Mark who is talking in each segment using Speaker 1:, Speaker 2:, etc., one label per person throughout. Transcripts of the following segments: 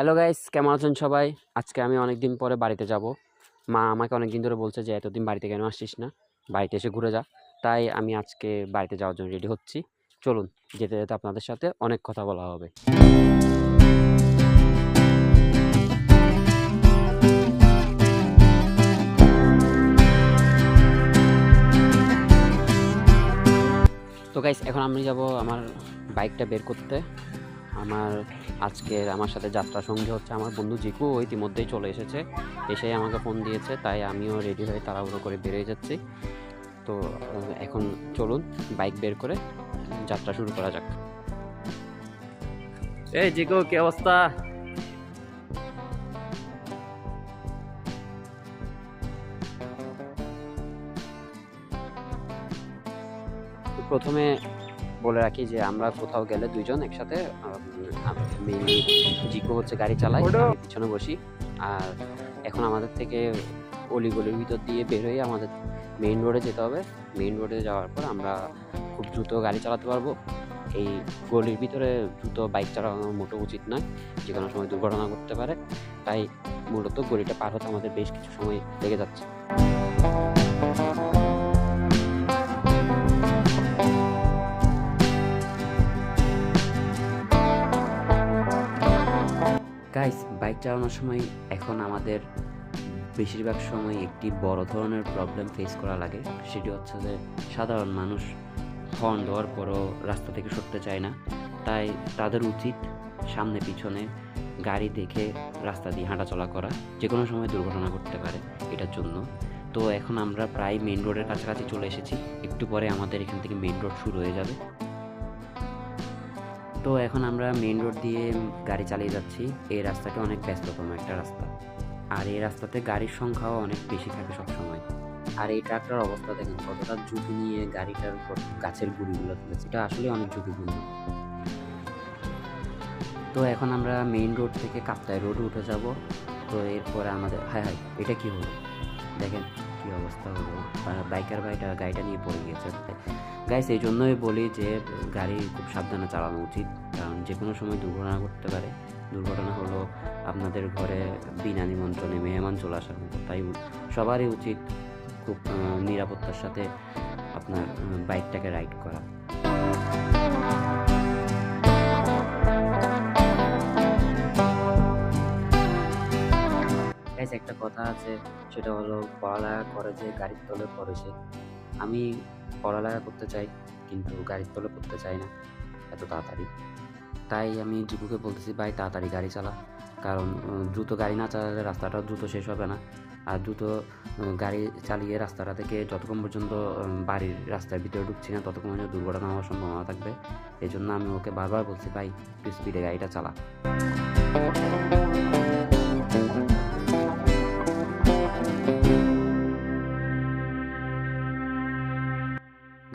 Speaker 1: Hello guys কেমন আছেন সবাই? আজকে আমি অনেক দিন পরে বাড়িতে যাব। মা আমাকে অনেক দিন ধরে বলছে যে, এতদিন বাড়িতে কেন আসছিস না? বাড়িতে এসে ঘুরে যা। তাই আমি আজকে বাড়িতে যাওয়ার জন্য রেডি হচ্ছি। চলুন, যেতে যেতে আপনাদের সাথে অনেক কথা বলা হবে। তো গাইস এখন আমি যাব আমার বাইকটা বের করতে। আমার আজকের আমার সাথে যাত্রা সঙ্গী হচ্ছে আমার বন্ধু জিকু ইতিমধ্যেই চলে এসেছে। এসে আমাকে ফোন দিয়েছে তাই আমিও রেডি হয়ে তাড়াহুড়ো করে বেরিয়ে যাচ্ছি। তো এখন চলুন বাইক বের করে যাত্রা শুরু করা যাক। এই জিকু কি অবস্থা? প্রথমে বলে রাখি যে আমরা কোথাও গেলে দুইজন একসাথে মেইনলি জিকো হচ্ছে গাড়ি চালাই আমি পিছনে বসি। আর এখন আমাদের থেকে অলিগলির ভিতর দিয়ে বের হয়ে আমাদের মেইন রোডে যেতে হবে। মেইন রোডে যাওয়ার পর আমরা খুব দ্রুত গাড়ি চালাতে পারব। এই গলির ভিতরে দ্রুত বাইক চালানো মোটো উচিত নয় যে কোনো সময় দুর্ঘটনা ঘটতে পারে। তাই মূলত গলিটা পার হতে আমাদের বেশ কিছু সময় লেগে যাচ্ছে। বাইক চালানোর সময় এখন আমাদের বেশিরভাগ সময় একটি বড় ধরনের প্রবলেম ফেস করা লাগে। সেটি হচ্ছে যে সাধারণ মানুষ হর্ন দেওয়ার পরও রাস্তা থেকে সরতে চায় না। তাই তাদের উচিত সামনে পিছনে গাড়ি দেখে রাস্তা দিয়ে হাঁটাচলা করা যে কোনো সময় দুর্ঘটনা ঘটতে পারে এটার জন্য। তো এখন আমরা প্রায় মেইন রোডের কাছাকাছি চলে এসেছি। একটু পরে আমাদের এখান থেকে মেন রোড শুরু হয়ে যাবে। তো এখন আমরা মেন রোড দিয়ে গাড়ি চালিয়ে যাচ্ছি। এই রাস্তাটা অনেক ব্যস্ততম একটা রাস্তা। আর এই রাস্তাতে গাড়ির সংখ্যাও অনেক বেশি থাকে সবসময়। আর এই ট্রাকটার অবস্থা দেখেন, কতটা ঝুঁকি নিয়ে গাড়িটার উপর গাছের গুঁড়িগুলো তুলেছে। এটা আসলে অনেক ঝুঁকিপূর্ণ। তো এখন আমরা মেইন রোড থেকে কাপ্তাই রোডে উঠে যাব। তো এরপরে আমাদের, হায় হায়, এটা কি হলো? দেখেন কি অবস্থা হলো? বাইকার ভাইটা গাড়িটা নিয়ে পড়ে গিয়েছে। গাইস এই জন্যই বলি যে, গাড়ি খুব সাবধানে চালানো উচিত। কারণ যে কোনো সময় দুর্ঘটনা ঘটতে পারে। দুর্ঘটনা হলো আপনাদের ঘরে বিনা নিমন্ত্রণে মেহমান চলে আসার মতো। তাই সবারই উচিত খুব নিরাপত্তার সাথে আপনার বাইকটাকে রাইড করা। গাইস একটা কথা আছে, সেটা হলো পড়ালেখা করে যে গাড়ির তলে পড়ে সে। আমি পড়ালেখা করতে চাই, কিন্তু গাড়ির তলে পড়তে চাই না, এত তাড়াতাড়ি। তাই আমি জিকুকে বলতেছি, ভাই, তাড়াতাড়ি গাড়ি চালা। কারণ দ্রুত গাড়ি না চালালে রাস্তাটা দ্রুত শেষ হবে না। আর দ্রুত গাড়ি চালিয়ে রাস্তাটা থেকে যতক্ষণ পর্যন্ত বাড়ির রাস্তার ভিতরে ঢুকছি না, ততক্ষণ পর্যন্ত দুর্ঘটনা হওয়ার সম্ভাবনা থাকবে। এই জন্য আমি ওকে বারবার বলছি, ভাই, একটু স্পিডে গাড়িটা চালা।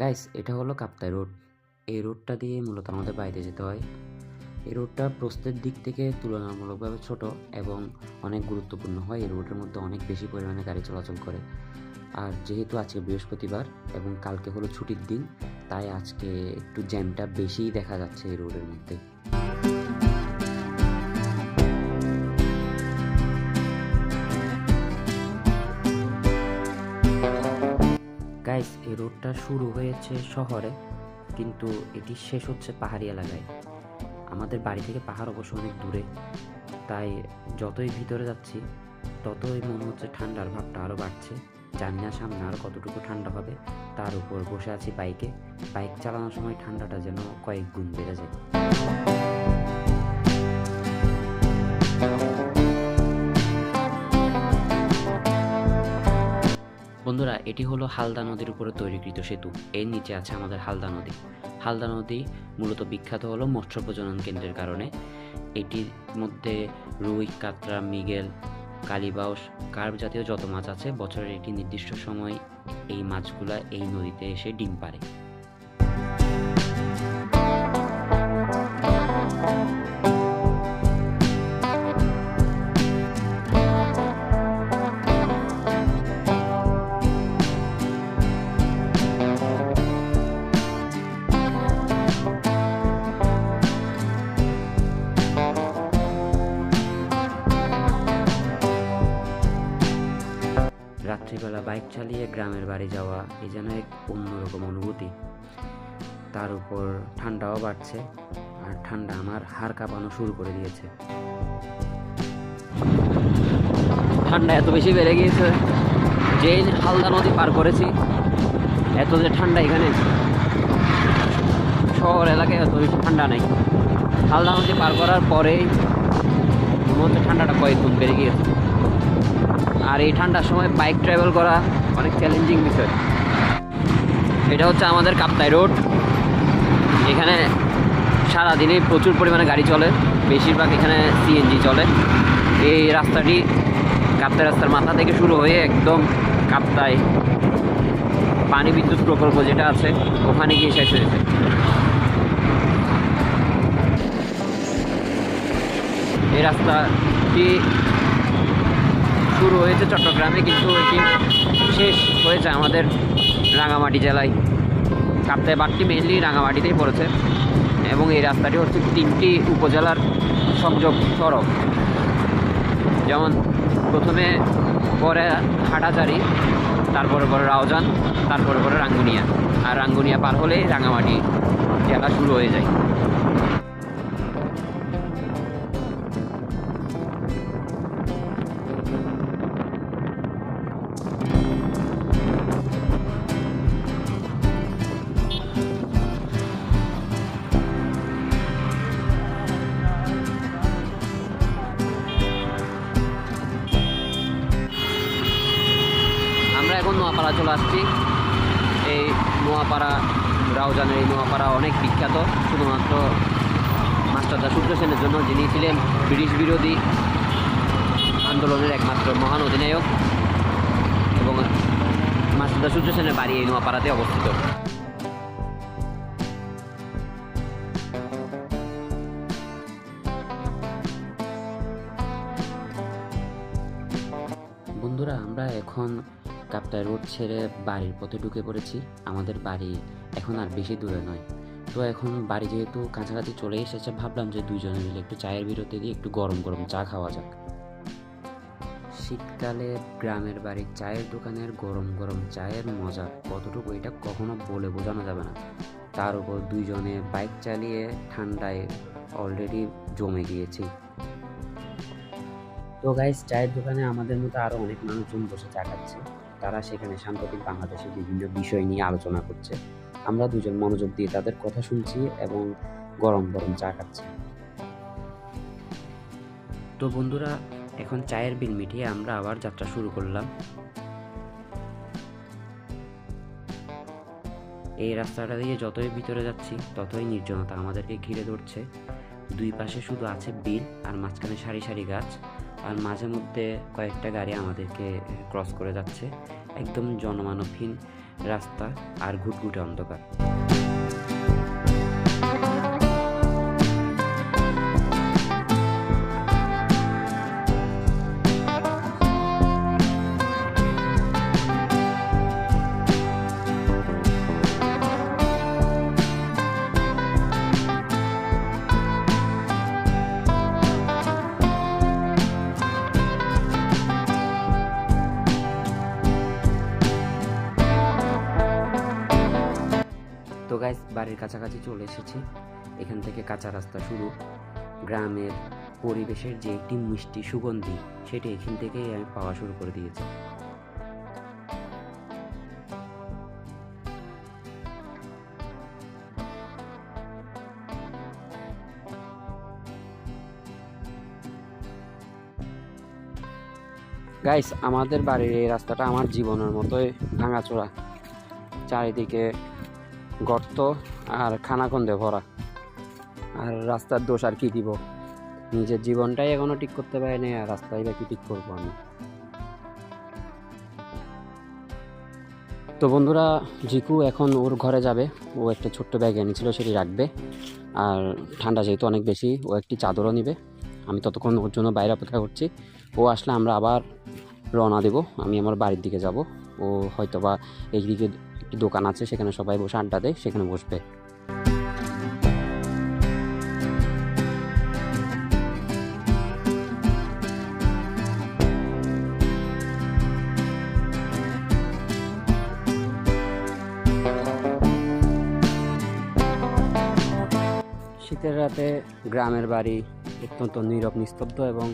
Speaker 1: গাইস এটা হলো কাপ্তাই রোড। এই রোডটা দিয়ে মূলত আমাদের বাড়িতে যেতে হয়। এই রোডটা প্রস্তের দিক থেকে তুলনামূলকভাবে ছোট এবং অনেক গুরুত্বপূর্ণ হয়। এই রোডের মধ্যে অনেক বেশি পরিমাণে গাড়ি চলাচল করে। আর যেহেতু আজকে বৃহস্পতিবার এবং কালকে হলো ছুটির দিন, তাই আজকে একটু জ্যামটা বেশিই দেখা যাচ্ছে এই রোডের মধ্যে। রোডটা শুরু হয়েছে শহরে, কিন্তু এটি শেষ হচ্ছে পাহাড়ি এলাকায়। আমাদের বাড়ি থেকে পাহাড় অবশ্য অনেক দূরে, তাই যতই ভিতরে যাচ্ছি, ততই মনে হচ্ছে ঠান্ডার ভাবটা আরও বাড়ছে। জানি না সামনে আরও কতটুকু ঠান্ডা হবে, তার উপর বসে আছি বাইকে। বাইক চালানোর সময় ঠান্ডাটা যেন কয়েক গুণ বেড়ে যায়। বন্ধুরা, এটি হলো হালদা নদীর উপরে তৈরিকৃত সেতু। এর নিচে আছে আমাদের হালদা নদী। হালদা নদী মূলত বিখ্যাত হলো মৎস্য প্রজনন কেন্দ্রের কারণে। এটির মধ্যে রুই, কাতরা, মিগেল, কালিবাউস কার্ভ জাতীয় যত মাছ আছে, বছরের একটি নির্দিষ্ট সময় এই মাছগুলা এই নদীতে এসে ডিম পারে বাড়ি যাওয়া এই যেন এক অন্যরকম অনুভূতি। তার উপর ঠান্ডাও বাড়ছে আর ঠান্ডা আমার হাড় কাঁপানো শুরু করে দিয়েছে। ঠান্ডা এত বেশি বেড়ে গিয়েছে যে হালদা নদী পার করেছি, এত যে ঠান্ডা এখানে। শহর এলাকায় এত বেশি ঠান্ডা নেই। হালদা নদী পার করার পরেই হচ্ছে ঠান্ডাটা কয়েক গুণ বেড়ে গিয়েছে। আর এই ঠান্ডার সময় বাইক ট্রাভেল করা অনেক চ্যালেঞ্জিং বিষয়। এটা হচ্ছে আমাদের কাপ্তাই রোড। এখানে সারাদিনে প্রচুর পরিমাণে গাড়ি চলে। বেশিরভাগ এখানে সিএনজি চলে। এই রাস্তাটি কাপ্তাই রাস্তার মাথা থেকে শুরু হয়ে একদম কাপ্তাই পানি বিদ্যুৎ প্রকল্প যেটা আছে, ওখানে গিয়ে শেষ হয়েছে এই রাস্তাটি শুরু হয়েছে চট্টগ্রামে, কিন্তু এটি শেষ হয়েছে আমাদের রাঙামাটি জেলায়। কাপ্তাই বাগটি মেনলি রাঙামাটিতেই পড়েছে এবং এই রাস্তাটি হচ্ছে তিনটি উপজেলার সংযোগ সড়ক। যেমন প্রথমে পরে হাটাচারি, তারপরে পরে রাউজান, তারপরে পরে রাঙ্গুনিয়া। আর রাঙ্গুনিয়া পার হলেই রাঙামাটি জেলা শুরু হয়ে যায়। আমরা এখন নোয়াপাড়া চলে আসছি। এই নোয়াপাড়া, রাউজানের এই নোয়াপাড়া অনেক বিখ্যাত, শুধুমাত্র মাস্টারদা সূর্য সেনের জন্য, যিনি ছিলেন ব্রিটিশ বিরোধী আন্দোলনের একমাত্র মহান অধিনায়ক। মাস্টারদা সূর্য সেনের বাড়ি এই নোয়াপাড়াতে অবস্থিত। বন্ধুরা, আমরা এখন কাপ্তাই রোড ছেড়ে বাড়ির পথে ঢুকে পড়েছি। আমাদের বাড়ি এখন আর বেশি দূরে নয়। তো এখন বাড়ি যেহেতু কাছাকাছি চলে এসেছে, ভাবলাম যে দুজনে মিলে একটু চায়ের বিরতি দিয়ে একটু গরম গরম চা খাওয়া যাক। শীতকালে গ্রামের বাড়ির চায়ের দোকানের গরম গরম চায়ের মজা কতটুকু এটা কখনো বলে বোঝানো যাবে না। তার উপর দুইজনে বাইক চালিয়ে ঠান্ডায় অলরেডি জমে গিয়েছি। তো গাইস চায়ের দোকানে আমাদের মতো আরও অনেক মানুষজন বসে চা খাচ্ছে। তারা সেখানে সাম্প্রতিক বাংলাদেশের বিভিন্ন বিষয় নিয়ে আলোচনা করছে। আমরা দুজন মনোযোগ দিয়ে তাদের কথা শুনছি এবং গরম গরম চা খাচ্ছি। তো বন্ধুরা এখন চায়ের বিল মিটিয়ে আমরা আবার যাত্রা শুরু করলাম। এই রাস্তাটা দিয়ে যতই ভিতরে যাচ্ছি, ততই নির্জনতা আমাদেরকে ঘিরে ধরছে। দুই পাশে শুধু আছে বিল আর মাঝখানে সারি সারি গাছ, আর মাঝে মধ্যে কয়েকটা গাড়ি আমাদেরকে ক্রস করে যাচ্ছে। একদম জনমানবহীন রাস্তা আর ঘুটঘুটে অন্ধকার। গাইস বাড়ির কাছাকাছি চলে এসেছি। এখান থেকে কাঁচা রাস্তা শুরু। গ্রামের পরিবেশের যে একটি মিষ্টি সুগন্ধি, সেটি এখান থেকেই আমি পাওয়া শুরু করে দিয়েছি। গাইস আমাদের বাড়ির এই রাস্তাটা আমার জীবনের মতোই ভাঙাচোরা। চারিদিকে গর্ত আর খানাখন্দে ভরা। আর রাস্তার দোষ আর কি দিব? নিজের জীবনটাই এখনও ঠিক করতে পারিনি আর রাস্তায় বা কি ঠিক করব আমি? তো বন্ধুরা, জিকু এখন ওর ঘরে যাবে। ও একটা ছোট্ট ব্যাগ এনেছিল, সেটি রাখবে। আর ঠান্ডা যেহেতু অনেক বেশি, ও একটি চাদরও নিবে। আমি ততক্ষণ ওর জন্য বাইরে অপেক্ষা করছি। ও আসলে আমরা আবার রওনা দেব। আমি আমার বাড়ির দিকে যাব। ও হয়তো বা এইদিকে একটি দোকান আছে, সেখানে সবাই বসে আড্ডা দেয়, সেখানে বসবে। শীতের রাতে গ্রামের বাড়ি অত্যন্ত নীরব, নিস্তব্ধ এবং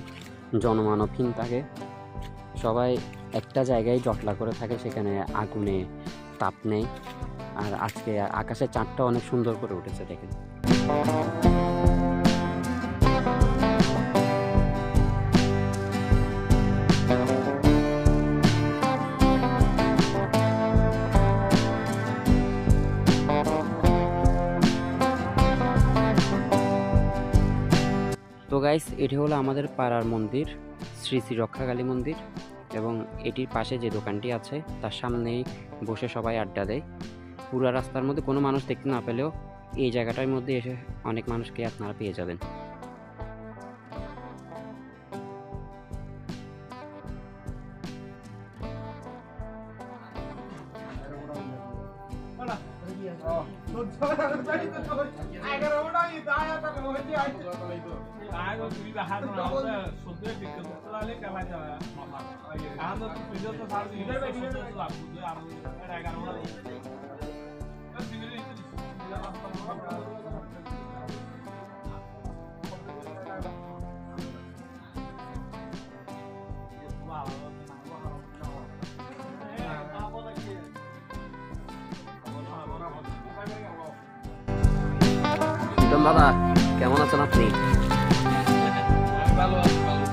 Speaker 1: জনমানবহীন থাকে। সবাই একটা জায়গায় জটলা করে থাকে, সেখানে আগুনে তাপ নেই। আর আজকে আকাশের চাঁদটা অনেক সুন্দর করে উঠেছে, দেখেন। তো গাইস এটি হলো আমাদের পাড়ার মন্দির, শ্রী শ্রী রক্ষাকালী মন্দির। এবং এটির পাশে যে দোকানটি আছে, তার সামনেই বসে সবাই আড্ডা দেয়। পুরো রাস্তার মধ্যে কোনো মানুষ দেখতে না পেলেও এই জায়গাটার মধ্যে এসে অনেক মানুষকে আপনারা পেয়ে যাবেন। প্রীতম দাদা কেমন আছেন আপনি
Speaker 2: ভালো আছি, ভালো।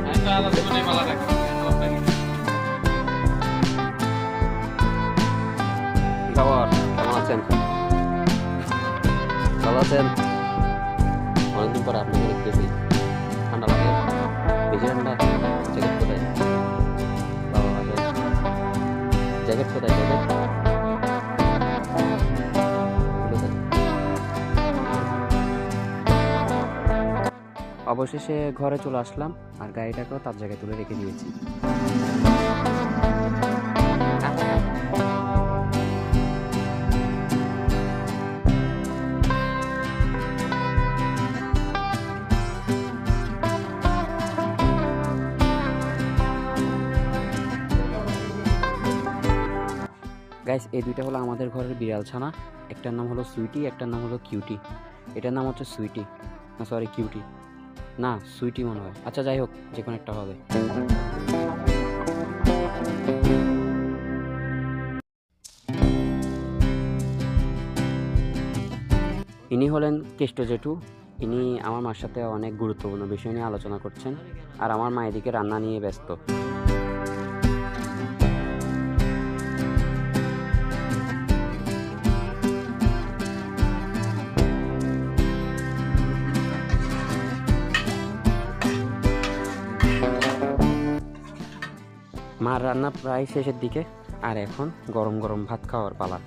Speaker 2: আমি তো আলাদা মালা রাখি।
Speaker 1: ভালো আছেন অনেকদিন পর আপনাকে ঠান্ডা ঠান্ডা জ্যাকেট কোথায়? জ্যাকেট? কোথায়? অবশেষে ঘরে চলে আসলাম আর গাড়িটাকেও তার জায়গায় তুলে রেখে দিয়েছি। গাইস এই দুইটা হলো আমাদের ঘরের বিড়াল ছানা। একটার নাম হলো সুইটি, একটার নাম হলো কিউটি। এটার নাম হচ্ছে সুইটি। না সরি কিউটি। না, সুইটি মনে হয়। আচ্ছা যাই হোক যে কোনো একটা হবে। ইনি হলেন কেষ্ট জেঠু। ইনি আমার মার সাথে অনেক গুরুত্বপূর্ণ বিষয় নিয়ে আলোচনা করছেন। আর আমার মা এদিকে রান্না নিয়ে ব্যস্ত। মার রান্না প্রায় শেষের দিকে, আর এখন গরম গরম ভাত খাওয়ার পালা।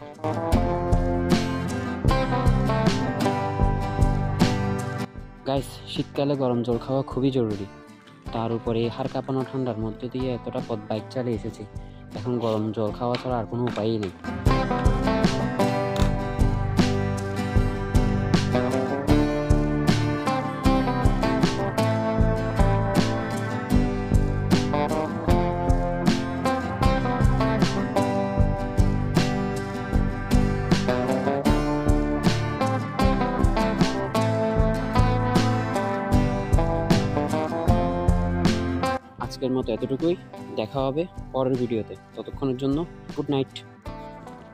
Speaker 1: গাইস শীতকালে গরম জল খাওয়া খুবই জরুরি। তার উপরে হার কাঁপানো ঠান্ডার মধ্যে দিয়ে এতটা পথ বাইক চালিয়ে এসেছি। এখন গরম জল খাওয়া ছাড়া আর কোনো উপায়ই নেই। মতো এতটুকুই। দেখা হবে পরের ভিডিওতে। ততক্ষণের জন্য গুড নাইট।